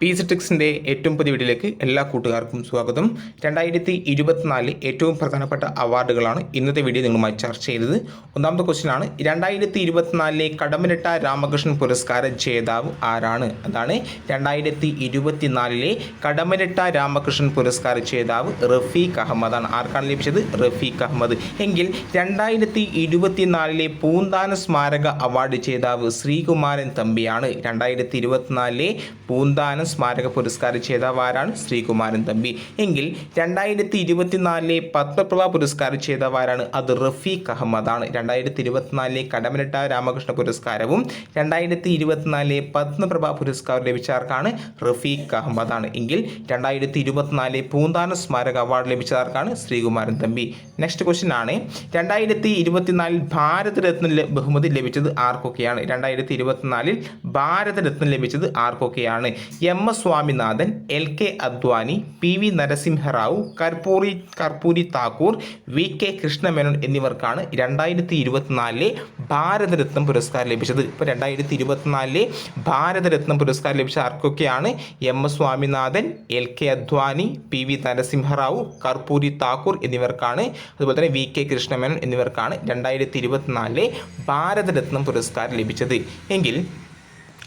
P C ടെക്സിന്റെ ഏറ്റവും പുതിയ വീഡിയോയിലേക്ക് എല്ലാ കൂട്ടുകാർക്കും സ്വാഗതം. രണ്ടായിരത്തി ഇരുപത്തിനാല് ഏറ്റവും പ്രധാനപ്പെട്ട അവാർഡുകളാണ് ഇന്നത്തെ വീഡിയോ നിങ്ങളുമായി ചർച്ച ചെയ്തത്. ഒന്നാമത്തെ ക്വസ്റ്റ്യൻ ആണ് രണ്ടായിരത്തി ഇരുപത്തിനാലിലെ കടമനിട്ട രാമകൃഷ്ണൻ പുരസ്കാര ജേതാവ് ആരാണ്? അതാണ് രണ്ടായിരത്തി ഇരുപത്തിനാലിലെ കടമനിട്ട രാമകൃഷ്ണൻ പുരസ്കാര ജേതാവ് റഫീഖ് അഹമ്മദാണ് ആർക്കാണ് ലഭിച്ചത്? റഫീഖ് അഹമ്മദ്. എങ്കിൽ രണ്ടായിരത്തി ഇരുപത്തിനാലിലെ പൂന്താന സ്മാരക അവാർഡ് ജേതാവ് ശ്രീകുമാരൻ തമ്പിയാണ്. രണ്ടായിരത്തി ഇരുപത്തിനാലിലെ പൂന്താനം സ്മാരക പുരസ്കാര ജേതാവ് ആരാണ് ശ്രീകുമാരൻ തമ്പി. എങ്കിൽ രണ്ടായിരത്തി ഇരുപത്തിനാലിലെ പത്മപ്രഭ പുരസ്കാര ജേതാവ് ആരാണ് അത് റഫീഖ് അഹമ്മദാണ്. രണ്ടായിരത്തി ഇരുപത്തിനാലിലെ കടമനിട്ട രാമകൃഷ്ണ പുരസ്കാരവും രണ്ടായിരത്തി ഇരുപത്തിനാലിലെ പത്മപ്രഭ പുരസ്കാരം ലഭിച്ചവർക്കാണ് റഫീഖ് റഫീഖ് അഹമ്മദാണ്. എങ്കിൽ രണ്ടായിരത്തി ഇരുപത്തിനാലിലെ പൂന്താന സ്മാരക അവാർഡ് ലഭിച്ചവർക്കാണ് ശ്രീകുമാരൻ തമ്പി. നെക്സ്റ്റ് ക്വസ്റ്റ്യൻ ആണ്. രണ്ടായിരത്തി ഇരുപത്തിനാലിൽ ഭാരതരത്ന ബഹുമതി ലഭിച്ചത് ആർക്കൊക്കെയാണ്? രണ്ടായിരത്തി ഇരുപത്തിനാലിൽ ഭാരതരത്നം ലഭിച്ചത് ആർക്കൊക്കെയാണ്? M S Swaminathan L K Advani P V Narasimha Rao Karpoori Karpoori Thakur V K Krishna Menon എന്നിവർക്കാണ് രണ്ടായിരത്തി ഇരുപത്തിനാലിലെ ഭാരതരത്നം പുരസ്കാരം ലഭിച്ചത്. ഇപ്പോൾ രണ്ടായിരത്തി ഇരുപത്തിനാലിലെ ഭാരതരത്നം പുരസ്കാരം ലഭിച്ച ആർക്കൊക്കെയാണ് M S Swaminathan L K Advani P V Narasimha Rao Karpoori Thakur എന്നിവർക്കാണ് അതുപോലെ തന്നെ വി കെ കൃഷ്ണമേനോൻ എന്നിവർക്കാണ് രണ്ടായിരത്തി ഇരുപത്തിനാലിലെ ഭാരതരത്നം പുരസ്കാരം ലഭിച്ചത്. എങ്കിൽ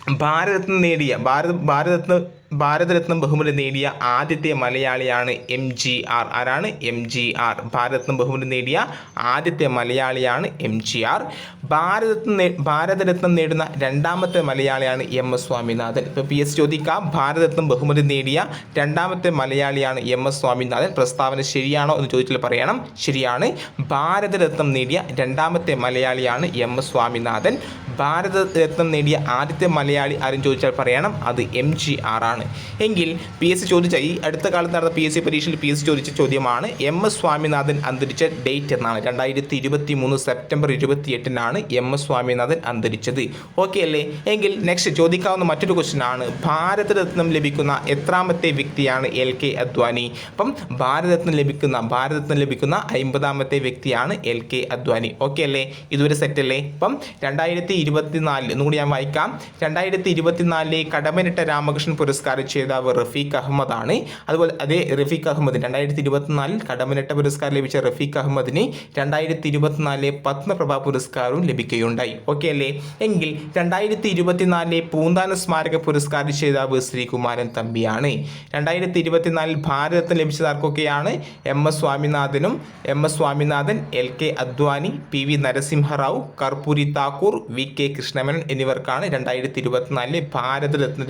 ഭാരതരത്നം നേടിയ ഭാരത ഭാരതരത്ന ഭാരതരത്നം ബഹുമതി നേടിയ ആദ്യത്തെ മലയാളിയാണ് എം ജി ആർ. ആരാണ്? M G R. ഭാരതരത്നം ബഹുമതി നേടിയ ആദ്യത്തെ മലയാളിയാണ് എം ജി ആർ. ഭാരതരത്നം ഭാരതരത്നം നേടുന്ന രണ്ടാമത്തെ മലയാളിയാണ് എം എസ് സ്വാമിനാഥൻ. ഇപ്പോൾ പി എസ് ചോദിക്കാം. ഭാരതരത്നം ബഹുമതി നേടിയ രണ്ടാമത്തെ മലയാളിയാണ് എം എസ് സ്വാമിനാഥൻ. പ്രസ്താവന ശരിയാണോ എന്ന് ചോദിച്ചാൽ പറയണം. ശരിയാണ്. ഭാരതരത്നം നേടിയ രണ്ടാമത്തെ മലയാളിയാണ് എം എസ് സ്വാമിനാഥൻ. ഭാരതരത്നം നേടിയ ആദ്യത്തെ മലയാളി ആരും ചോദിച്ചാൽ പറയണം. അത് എം ജി ആർ ആണ്. എങ്കിൽ പി എസ് സി ചോദിച്ച ഈ അടുത്ത കാലത്ത് നടന്ന പി എസ് സി പരീക്ഷയിൽ പി എസ് സി ചോദിച്ച ചോദ്യമാണ് എം എസ് സ്വാമിനാഥൻ അന്തരിച്ച ഡേറ്റ് എന്നാണ്. രണ്ടായിരത്തി ഇരുപത്തി മൂന്ന് സെപ്റ്റംബർ ഇരുപത്തി എട്ടിനാണ് എം എസ് സ്വാമിനാഥൻ അന്തരിച്ചത്. ഓക്കെ അല്ലേ? എങ്കിൽ നെക്സ്റ്റ് ചോദിക്കാവുന്ന മറ്റൊരു ക്വസ്റ്റ്യൻ ആണ്. ഭാരതരത്നം ലഭിക്കുന്ന എത്രാമത്തെ വ്യക്തിയാണ് എൽ കെ അദ്വാനി? അപ്പം ഭാരതരത്നം ലഭിക്കുന്ന ഭാരതരത്നം ലഭിക്കുന്ന അമ്പതാമത്തെ വ്യക്തിയാണ് എൽ കെ അദ്വാനി. ഓക്കെ അല്ലേ? ഇതുവരെ സെറ്റ് അല്ലേ? അപ്പം രണ്ടായിരത്തി ഇരുപത്തിനാലിൽ ഒന്നുകൂടി ഞാൻ വായിക്കാം. രണ്ടായിരത്തി ഇരുപത്തിനാലിലെ കടമനിട്ട രാമകൃഷ്ണൻ പുരസ്കാര ജേതാവ് റഫീഖ് അഹമ്മദാണ്. അതുപോലെ അതേ റഫീഖ് അഹമ്മദ് രണ്ടായിരത്തി ഇരുപത്തിനാലിൽ കടമനിട്ട പുരസ്കാരം ലഭിച്ച റഫീഖ് അഹമ്മദിന് രണ്ടായിരത്തി ഇരുപത്തിനാലിലെ പത്മപ്രഭ പുരസ്കാരവും ലഭിക്കുകയുണ്ടായി. ഓക്കെ അല്ലേ? എങ്കിൽ രണ്ടായിരത്തി ഇരുപത്തിനാലിലെ പൂന്താന സ്മാരക പുരസ്കാരം ചെയ്താവ് ശ്രീകുമാരൻ തമ്പിയാണ്. രണ്ടായിരത്തി ഇരുപത്തിനാലിൽ ഭാരതത്തിന് ലഭിച്ചത് ആർക്കൊക്കെയാണ്? M S സ്വാമിനാഥനും M S Swaminathan L K Advani P V Narasimha Rao Karpoori Thakur V K Krishna Menon എന്നിവർക്കാണ് രണ്ടായിരത്തി ഇരുപത്തിനാലിലെ ഭാരതരത്ന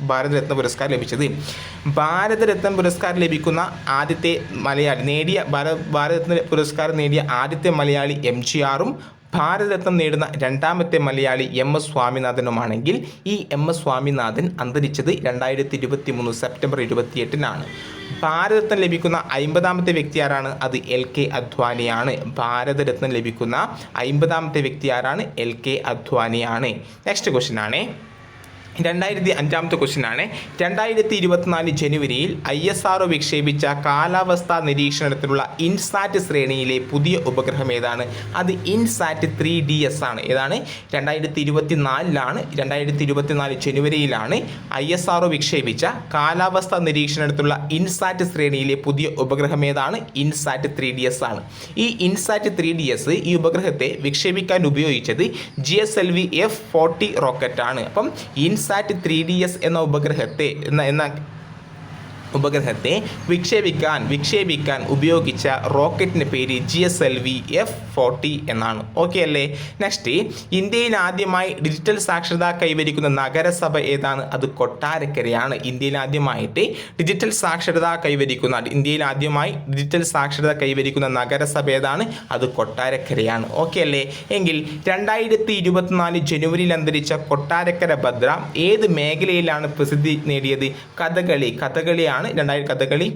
ഭാരതരത്ന പുരസ്കാരം ലഭിച്ചത്. ഭാരതരത്ന പുരസ്കാരം ലഭിക്കുന്ന ആദ്യത്തെ മലയാളി നേടിയ ഭാര- ഭാരതരത്ന പുരസ്കാരം നേടിയ ആദ്യത്തെ മലയാളി എം ജി ആറും ഭാരതരത്നം നേടുന്ന രണ്ടാമത്തെ മലയാളി എം എസ് സ്വാമിനാഥനുമാണെങ്കിൽ ഈ എം എസ് സ്വാമിനാഥൻ അന്തരിച്ചത് രണ്ടായിരത്തി ഇരുപത്തി മൂന്ന് സെപ്റ്റംബർ ഇരുപത്തിയെട്ടിനാണ്. ഭാരതരത്നം ലഭിക്കുന്ന അമ്പതാമത്തെ വ്യക്തി ആരാണ്? അത് എൽ കെ അദ്വാനിയാണ്. ഭാരതരത്നം ലഭിക്കുന്ന അമ്പതാമത്തെ വ്യക്തി ആരാണ്? എൽ കെ അദ്വാനിയാണ്. നെക്സ്റ്റ് ക്വസ്റ്റ്യൻ ആണേ. രണ്ടായിരത്തി അഞ്ചാമത്തെ ക്വസ്റ്റ്യൻ ആണ്. രണ്ടായിരത്തി ഇരുപത്തിനാല് ജനുവരിയിൽ ഐ എസ് ആർ വിക്ഷേപിച്ച കാലാവസ്ഥാ നിരീക്ഷണത്തിലുള്ള ഇൻസാറ്റ് ശ്രേണിയിലെ പുതിയ ഉപഗ്രഹം ഏതാണ്? അത് ഇൻസാറ്റ് ത്രീ ഡി എസ് ആണ്. ഏതാണ്? രണ്ടായിരത്തി ഇരുപത്തിനാലിലാണ് രണ്ടായിരത്തി ഇരുപത്തിനാല് ജനുവരിയിലാണ് ഐ എസ് ആർ വിക്ഷേപിച്ച കാലാവസ്ഥാ നിരീക്ഷണത്തിലുള്ള ഇൻസാറ്റ് ശ്രേണിയിലെ പുതിയ ഉപഗ്രഹം ഏതാണ്? ഇൻസാറ്റ് ത്രീ ഡി എസ് ആണ്. ഈ ഇൻസാറ്റ് ത്രീ ഡി എസ് ഈ ഉപഗ്രഹത്തെ വിക്ഷേപിക്കാൻ ഉപയോഗിച്ചത് G S L V F forty റോക്കറ്റാണ്. അപ്പം ഇൻസാറ്റ് ത്രീ ഡി എസ് എന്ന ഉപഗ്രഹത്തെ എന്ന എന്ന ഉപഗ്രഹത്തെ വിക്ഷേപിക്കാൻ വിക്ഷേപിക്കാൻ ഉപയോഗിച്ച റോക്കറ്റിന്റെ പേര് G S L V F forty എന്നാണ്. ഓക്കെ അല്ലേ? നെക്സ്റ്റ് ഇന്ത്യയിൽ ആദ്യമായി ഡിജിറ്റൽ സാക്ഷരത കൈവരിക്കുന്ന നഗരസഭ ഏതാണ്? അത് കൊട്ടാരക്കരയാണ്. ഇന്ത്യയിൽ ആദ്യമായിട്ട് ഡിജിറ്റൽ സാക്ഷരത കൈവരിക്കുന്ന ഇന്ത്യയിൽ ആദ്യമായി ഡിജിറ്റൽ സാക്ഷരത കൈവരിക്കുന്ന നഗരസഭ ഏതാണ്? അത് കൊട്ടാരക്കരയാണ്. ഓക്കെ അല്ലേ? എങ്കിൽ രണ്ടായിരത്തി ഇരുപത്തിനാല് ജനുവരിയിൽ അന്തരിച്ച കൊട്ടാരക്കര ഭദ്ര ഏത് മേഖലയിലാണ് പ്രസിദ്ധി നേടിയത്? കഥകളി. കഥകളിയാണ് രണ്ടായിരം കഥകളി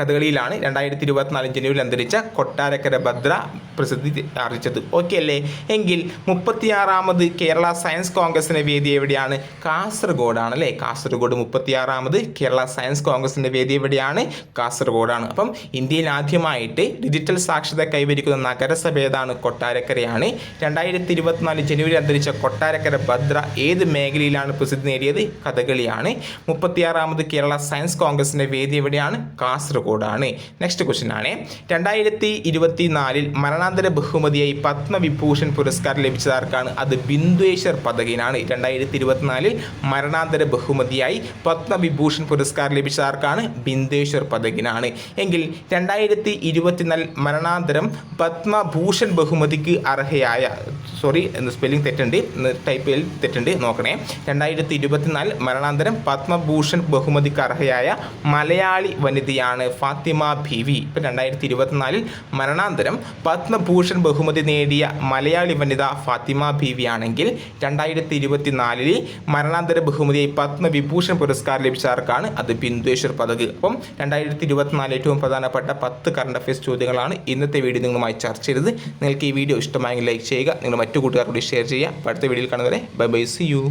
കഥകളിയിലാണ് രണ്ടായിരത്തി ഇരുപത്തിനാല് ജനുവരിയിൽ അന്തരിച്ച കൊട്ടാരക്കര ഭദ്ര പ്രസിദ്ധി ആർജിച്ചത്. ഓക്കെ അല്ലേ? എങ്കിൽ മുപ്പത്തിയാറാമത് കേരള സയൻസ് കോൺഗ്രസിന്റെ വേദി എവിടെയാണ്? കാസർഗോഡാണ് അല്ലേ? കാസർഗോഡ് മുപ്പത്തിയാറാമത് കേരള സയൻസ് കോൺഗ്രസിന്റെ വേദി എവിടെയാണ്? കാസർഗോഡാണ്. അപ്പം ഇന്ത്യയിൽ ആദ്യമായിട്ട് ഡിജിറ്റൽ സാക്ഷരത കൈവരിക്കുന്ന നഗരസഭ ഏതാണ്? കൊട്ടാരക്കരയാണ്. രണ്ടായിരത്തി ഇരുപത്തിനാല് ജനുവരി അന്തരിച്ച കൊട്ടാരക്കര ഭദ്ര ഏത് മേഖലയിലാണ് പ്രസിദ്ധി നേടിയത്? കഥകളിയാണ്. മുപ്പത്തിയാറാമത് കേരള സയൻസ് കോൺഗ്രസിന്റെ വേദി എവിടെയാണ്? കാസർഗോഡാണ് നെക്സ്റ്റ് ക്വസ്റ്റ്യൻ ആണ്. രണ്ടായിരത്തി ഇരുപത്തി നാലിൽ മരണാന്തര ബഹുമതിയായി പത്മവിഭൂഷൺ പുരസ്കാരം ലഭിച്ചത് ആർക്കാണ്? അത് ബിന്ദുവേശ്വർ പദകിനാണ് രണ്ടായിരത്തി ഇരുപത്തിനാലിൽ മരണാന്തര ബഹുമതിയായി പത്മവിഭൂഷൺ പുരസ്കാരം ലഭിച്ചത് ആർക്കാണ്? ബിന്ദേശ്വർ പദകിനാണ് എങ്കിൽ രണ്ടായിരത്തി ഇരുപത്തിനാല് മരണാന്തരം പത്മഭൂഷൺ ബഹുമതിക്ക് അർഹയായ സോറി സ്പെല്ലിംഗ് തെറ്റുണ്ട്? ടൈപ്പിൽ തെറ്റുണ്ട്. നോക്കണേ. രണ്ടായിരത്തി ഇരുപത്തിനാല് മരണാന്തരം പത്മഭൂഷൺ ബഹുമതിക്ക് അർഹയായ മലയാളി വനിതയാണ് ഫാത്തിമ ഭീവി ഇപ്പം രണ്ടായിരത്തി ഇരുപത്തിനാലിൽ മരണാന്തരം പത്മഭൂഷൺ ബഹുമതി നേടിയ മലയാളി വനിത ഫാത്തിമ ഭീവി ആണെങ്കിൽ രണ്ടായിരത്തി ഇരുപത്തിനാലിൽ മരണാന്തര ബഹുമതിയായി പത്മവിഭൂഷൺ പുരസ്കാരം ലഭിച്ച ആർക്കാണ് അത് ബിന്ദുവേശ്വർ പദക്. അപ്പം രണ്ടായിരത്തി ഇരുപത്തിനാല് ഏറ്റവും പ്രധാനപ്പെട്ട പത്ത് കറണ്ട് അഫയേഴ്സ് ചോദ്യങ്ങളാണ് ഇന്നത്തെ വീഡിയോ നിങ്ങളുമായി ചർച്ച ചെയ്തത്. നിങ്ങൾക്ക് ഈ വീഡിയോ ഇഷ്ടമായെങ്കിൽ ലൈക്ക് ചെയ്യുക. നിങ്ങൾ മറ്റു കൂട്ടുകാരോട് ഷെയർ ചെയ്യുക. അടുത്ത വീഡിയോയിൽ കാണുന്നവരെ ബൈ ബൈ സി യു